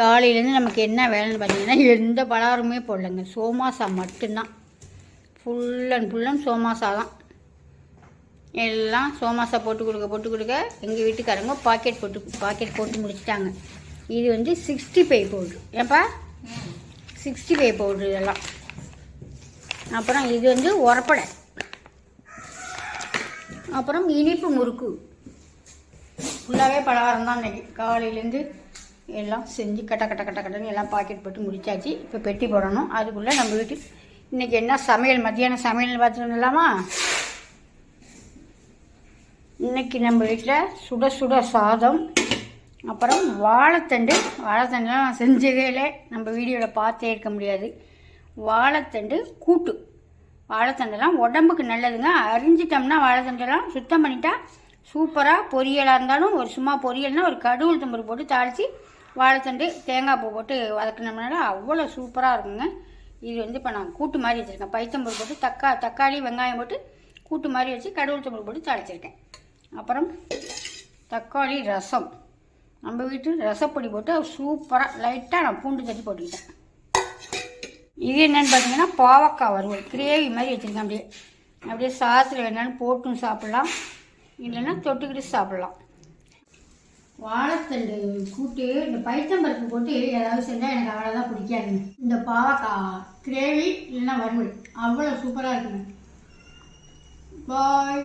காலையிலேருந்து நமக்கு என்ன வேலைன்னு பார்த்தீங்கன்னா எந்த பலகாரமுமே போடலைங்க. சோமாசா மட்டும்தான். Full and full and somasa தான். எல்லாம் சோமாசா போட்டு கொடுக்க போட்டு கொடுக்க எங்கள் வீட்டுக்காரங்க பாக்கெட் போட்டு பாக்கெட் போட்டு முடிச்சிட்டாங்க. இது வந்து சிக்ஸ்டி ஃபைவ் பவுட்ரு ஏப்பா சிக்ஸ்டி ஃபைவ் பவுட்ரு இதெல்லாம். அப்புறம் இது வந்து உரப்படை. அப்புறம் இனிப்பு முறுக்கு. ஃபுல்லாகவே பலகாரம் தான் இன்னைக்கு. காலையிலேருந்து எல்லாம் செஞ்சு கட்ட கட்ட கட்ட கட்டன்னு எல்லாம் பாக்கெட் போட்டு முடிச்சாச்சு. இப்போ பெட்டி போடணும். அதுக்குள்ளே நம்ம வீட்டு இன்றைக்கி என்ன சமையல்? மத்தியானம் சமையல் பார்த்துக்கலாமா இன்றைக்கி நம்ம வீட்டில் சுட சுட சாதம் அப்புறம் வாழைத்தண்டு. வாழைத்தண்டுலாம் நான் செஞ்சதே இல்லை. நம்ம வீடியோவில் பார்த்தே இருக்க முடியாது. வாழைத்தண்டு கூட்டு. வாழைத்தண்டெல்லாம் உடம்புக்கு நல்லதுங்க. அரிஞ்சிட்டோம்னா வாழைத்தண்டெல்லாம் சுத்தம் பண்ணிட்டா சூப்பராக பொரியலாக இருந்தாலும் ஒரு சும்மா பொரியல்னால் ஒரு கடுவுள் தும்பரு போட்டு தாளித்து வாழைத்தண்டு தேங்காய் பூ போட்டு வதக்கினோம்னால அவ்வளோ சூப்பராக இருக்குங்க. இது வந்து இப்போ நான் கூட்டு மாதிரி வச்சுருக்கேன். பைத்தம்பூர் போட்டு தக்கா தக்காளி வெங்காயம் போட்டு கூட்டு மாதிரி வச்சு கடவுள் தம்பூர் போட்டு தாளிச்சிருக்கேன் அப்புறம் தக்காளி ரசம். நம்ம வீட்டு ரசப்பொடி போட்டு சூப்பராக லைட்டாக நான் பூண்டு தட்டி போட்டுக்கிட்டேன். இது என்னென்னு பார்த்தீங்கன்னா பாவக்காய் வறுவல் கிரேவி மாதிரி வச்சுருக்கேன் அப்படியே. அப்படியே சாதத்தில் வேணாலும் போட்டும் சாப்பிட்லாம். இல்லைன்னா தொட்டுக்கிட்டு சாப்பிட்லாம். வாழைத்தண்டு கூட்டு இந்த பைத்தம்பருப்பு போட்டு ஏதாவது செஞ்சால் எனக்கு அவ்வளோதான் பிடிக்காதுங்க. இந்த பாவக்காய் கிரேவி இல்லைன்னா வறுவல். அவ்வளோ சூப்பராக இருக்குங்க. பாய்